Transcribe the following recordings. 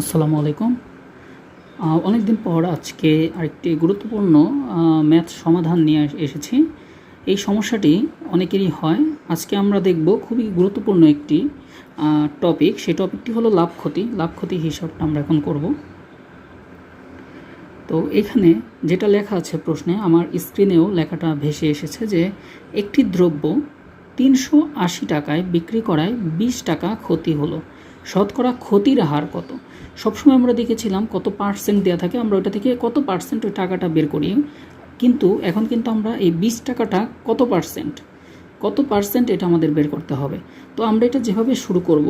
আসসালামু আলাইকুম। অনেক দিন পর আজকে আরেকটি গুরুত্বপূর্ণ ম্যাথ সমাধান নিয়ে এসেছি। এই সমস্যাটি অনেকেরই হয়। আজকে আমরা দেখব খুবই গুরুত্বপূর্ণ একটি টপিক সেই টপিকটি হলো লাভ ক্ষতি। লাভ ক্ষতি হিসাবটা আমরা এখন করব। তো এখানে যেটা লেখা আছে প্রশ্নে, আমার স্ক্রিনেও লেখাটা ভেসে এসেছে যে, একটি দ্রব্য তিনশো আশি টাকায় বিক্রি করায় বিশ টাকা ক্ষতি হলো। শতকরা ক্ষতির হার কত? সবসময় আমরা দেখেছিলাম কত পার্সেন্ট দেওয়া থাকে, আমরা ওইটা থেকে কত পার্সেন্ট ওই টাকাটা বের করি। কিন্তু এখন কিন্তু আমরা এই বিশ টাকাটা কত পার্সেন্ট কত পার্সেন্ট এটা আমাদের বের করতে হবে? তো আমরা এটা যেভাবে শুরু করব,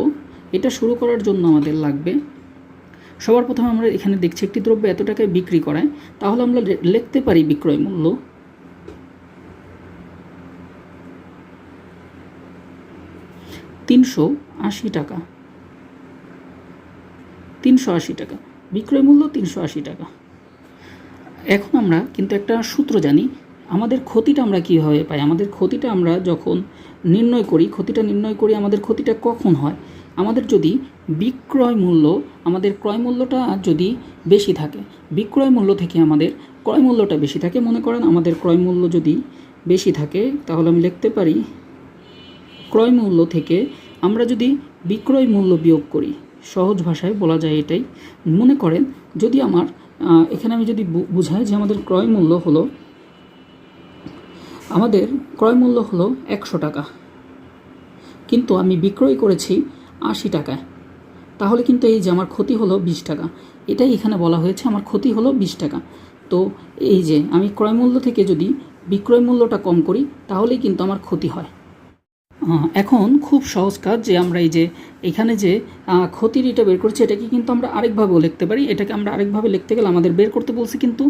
এটা শুরু করার জন্য আমাদের লাগবে, সবার প্রথমে আমরা এখানে দেখছি একটি দ্রব্য এত টাকায় বিক্রি করায় তাহলে আমরা লিখতে পারি বিক্রয় মূল্য। তিনশো আশি টাকা। তিনশো আশি টাকা, বিক্রয় মূল্য তিনশো আশি টাকা। এখন আমরা কিন্তু একটা সূত্র জানি, আমাদের ক্ষতিটা আমরা কীভাবে পাই? আমাদের ক্ষতিটা আমরা যখন নির্ণয় করি, ক্ষতিটা নির্ণয় করি আমাদের ক্ষতিটা কখন হয়? আমাদের যদি বিক্রয় মূল্য, আমাদের ক্রয় মূল্যটা যদি বেশি থাকে, বিক্রয় মূল্য থেকে আমাদের ক্রয় মূল্যটা বেশি থাকে, মনে করেন আমাদের ক্রয় মূল্য যদি বেশি থাকে, তাহলে আমি লিখতে পারি, ক্রয় মূল্য থেকে আমরা যদি বিক্রয় মূল্য বিয়োগ করি সহজ ভাষায় বলা যায় এটাই। মনে করেন, যদি আমার এখানে আমি যদি বুঝাই যে আমাদের ক্রয় মূল্য হলো, আমাদের ক্রয় মূল্য হলো একশো টাকা। কিন্তু আমি বিক্রয় করেছি আশি টাকায়। তাহলে কিন্তু এই যে আমার ক্ষতি হলো বিশ টাকা, এটাই এখানে বলা হয়েছে আমার ক্ষতি হলো বিশ টাকা। তো এই যে আমি ক্রয় মূল্য থেকে যদি বিক্রয় মূল্যটা কম করি, তাহলেই কিন্তু আমার ক্ষতি হয়। এখন খুব সহজ কাজ যে আমরা এই যে এখানে যে ক্ষতির এটা বের করছি, এটাকে কিন্তু আমরা আরেকভাবেও লিখতে পারি। এটাকে আমরা আরেকভাবে লিখতে গেলে আমাদের বের করতে বলছি কিন্তু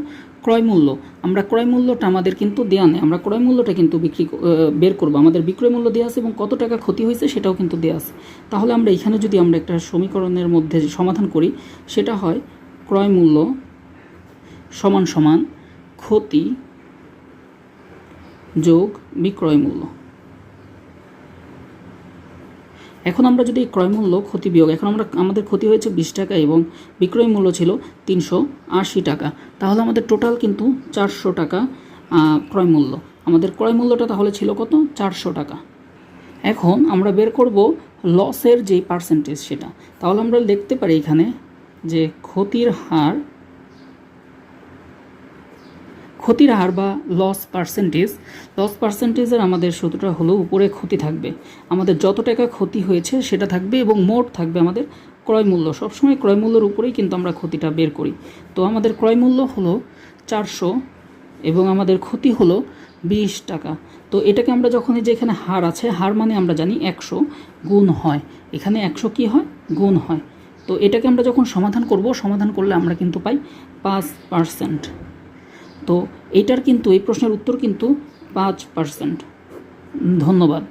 ক্রয় মূল্য। আমরা ক্রয় মূল্যটা আমাদের কিন্তু দেওয়া নেই। আমরা ক্রয় মূল্যটা কিন্তু বিক্রি বের করব। আমাদের বিক্রয় মূল্য দেওয়া আছে এবং কত টাকা ক্ষতি হয়েছে সেটাও কিন্তু দেওয়া আছে। তাহলে আমরা এখানে যদি আমরা একটা সমীকরণের মধ্যে সমাধান করি, সেটা হয় ক্রয় মূল্য সমান সমান ক্ষতি যোগ বিক্রয় মূল্য। এখন আমরা যদি এই ক্রয় মূল্য ক্ষতি বিয়োগ এখন আমরা আমাদের ক্ষতি হয়েছে বিশ টাকা এবং বিক্রয় মূল্য ছিল তিনশো আশি টাকা তাহলে আমাদের টোটাল কিন্তু চারশো টাকা আহ, ক্রয় মূল্য। আমাদের ক্রয় মূল্যটা তাহলে ছিল কত? চারশো টাকা। এখন আমরা বের করব লসের যে পার্সেন্টেজ সেটা। তাহলে আমরা দেখতে পারি এখানে যে ক্ষতির হার ক্ষতির হার বা লস পার্সেন্টেজ লস পার্সেন্টেজের আমাদের সূত্রটা হলো উপরে ক্ষতি থাকবে। আমাদের যত টাকা ক্ষতি হয়েছে সেটা থাকবে এবং মোট থাকবে আমাদের ক্রয় মূল্য। সবসময় ক্রয় মূল্যের উপরেই কিন্তু আমরা ক্ষতিটা বের করি। তো আমাদের ক্রয় মূল্য হলো চারশো এবং আমাদের ক্ষতি হলো বিশ টাকা। তো এটাকে আমরা যখন যে এখানে হার আছে, হার মানে আমরা জানি একশো গুণ হয়। এখানে একশো কি হয়? গুণ হয়। তো এটাকে আমরা যখন সমাধান করব, সমাধান করলে আমরা কিন্তু পাই পাঁচ পার্সেন্ট তো এটার কিন্তু এই প্রশ্নের উত্তর কিন্তু পাঁচ পার্সেন্ট ধন্যবাদ।